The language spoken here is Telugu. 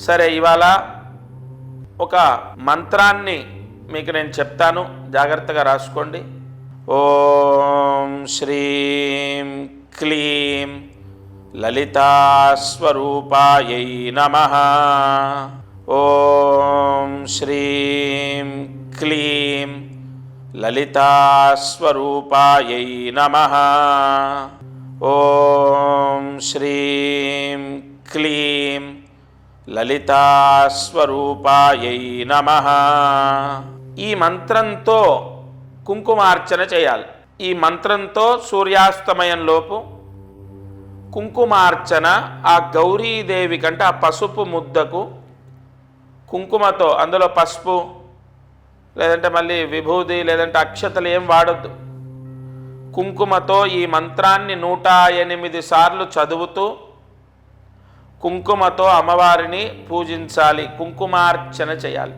సరే ఇవాళ ఒక మంత్రాన్ని మీకు నేను చెప్తాను. జాగ్రత్తగా రాసుకోండి. ఓం శ్రీం క్లీం లలితాస్వరూపాయై నమ. ఓం శ్రీం క్లీం లలితాస్వరూపాయై నమ. ఓం శ్రీం క్లీం లలితాస్వరూపాయై నమ. ఈ మంత్రంతో కుంకుమార్చన చేయాలి. ఈ మంత్రంతో సూర్యాస్తమయంలోపు కుంకుమార్చన ఆ గౌరీదేవి కంటే ఆ పసుపు ముద్దకు కుంకుమతో అందులో పసుపు లేదంటే మళ్ళీ విభూది లేదంటే అక్షతలు ఏం వాడొద్దు. కుంకుమతో ఈ మంత్రాన్ని నూట ఎనిమిది సార్లు చదువుతూ కుంకుమతో అమ్మవారిని పూజించాలి కుంకుమార్చన చేయాలి.